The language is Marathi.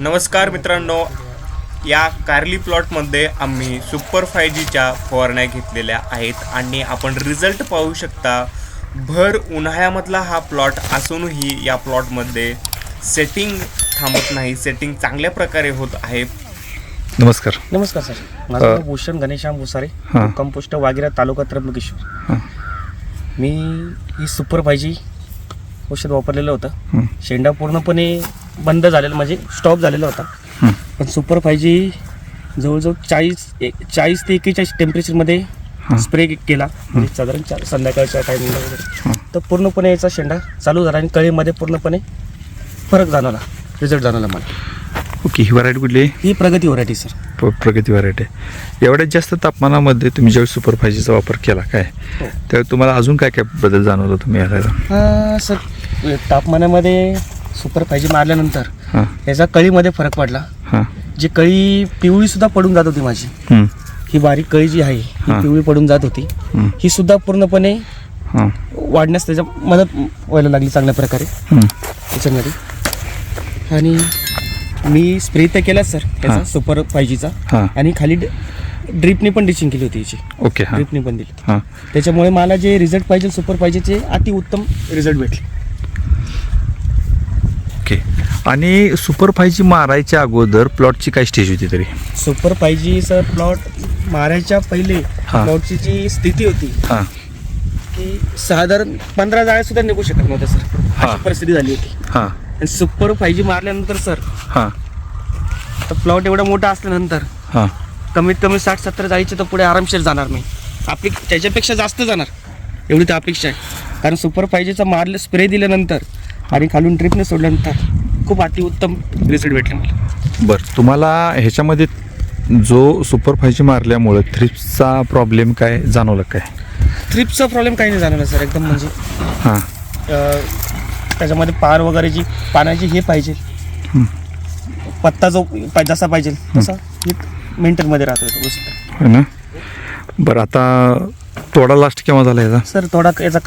नमस्कार मित्रांनो या कारली प्लॉटमध्ये आम्ही सुपर फाय जीच्या फवारण्या घेतलेल्या आहेत आणि आपण रिझल्ट पाहू शकता भर उन्हाळ्यामधला हा प्लॉट असूनही या प्लॉटमध्ये सेटिंग थांबत नाही सेटिंग चांगल्या प्रकारे होत आहे नमस्कार नमस्कार सर माझं नाव भूषण घनश्याम भुसारे हां. कंपोस्ट वागिरा तालुका त्र्यंबकेश्वर हां. मी ही सुपर भाजी औषध वापरलेलं होतं. शेंडा पूर्णपणे बंद झालेला म्हणजे स्टॉप झालेला होता. पण सुपर भाजी जवळजवळ चाळीस एक चाळीस ते एक्केचाळीस टेम्परेचरमध्ये. स्प्रे केला म्हणजे साधारण चार संध्याकाळच्या टायमिंगला वगैरे. तर पूर्णपणे याचा शेंडा चालू झाला आणि कळीमध्ये पूर्णपणे फरक जाणवला रिझल्ट जाणवला मला ओके ही व्हरायटी कुठली आहे? ही प्रगती व्हरायटी सर प- प्रगती व्हरायटी आहे एवढ्यात जास्त तापमानामध्ये तुम्ही ज्यावेळी सुपर फायजीचा वापर केला काय हो. त्यावेळी तुम्हाला अजून काय काय बदल जाणवला तुम्ही याला सर तापमानामध्ये सुपर फायजी मारल्यानंतर हां. याचा कळीमध्ये फरक पडला. हां. जी कळी पिवळी सुद्धा पडून जात होती माझी. हं, ही बारीक कळी जी आहे ही हा. पिवळी पडून जात होती. हं, ही सुद्धा पूर्णपणे हां. वाढण्यास त्याच्या मदत व्हायला लागली चांगल्या प्रकारे. त्याच्यामध्ये आणि मी स्प्रे तर केलाच सर हा. त्याचा सुपर फायजीचा हां. आणि खाली ड्रिपने पण डिचिंग केली होती याची. ओके हां. ड्रिपने पण दिली. हां. त्याच्यामुळे मला जे रिझल्ट पाहिजे सुपर पाहिजेचे अति उत्तम रिझल्ट भेटले. आणि सुपर फायजी मारायच्या अगोदर प्लॉटची काय स्टेज होती तरी? सुपर पाहिजे सर प्लॉट मारायच्या पहिले हा. प्लॉटची जी स्थिती होती हां. की साधारण पंधरा जाळ्या सुद्धा निघू शकत नव्हत्या सर. हा. अशी परिस्थिती झाली होती. हां. आणि सुपर फाय जी मारल्यानंतर सर हां. तर प्लॉट एवढा मोठा असल्यानंतर हां. कमीत कमी साठ सत्तर जाळीचे तर पुढे आरामशीर जाणार नाही. आपली त्याच्यापेक्षा जास्त जाणार. एवढी तर अपेक्षा आहे. कारण सुपर फायजीचा मारले स्प्रे दिल्यानंतर आणि खालून ट्रिपने सोडल्यानंतर खूप अतिउत्तम रिझल्ट भेटले मला. बरं तुम्हाला ह्याच्यामध्ये जो सुपर फायजी मारल्यामुळं थ्रिप्सचा प्रॉब्लेम काय जाणवला काय? ट्रिपचा प्रॉब्लेम काही नाही जाणवला सर एकदम म्हणजे हां. त्याच्यामध्ये पान वगैरे जी पानाची हे पाहिजे. पत्ता जो जसा पाहिजे तसा मेंटेनमध्ये राहतो ना? बरं आता तोडा लास्ट केव्हा झाला याचा? सर थोडा याचा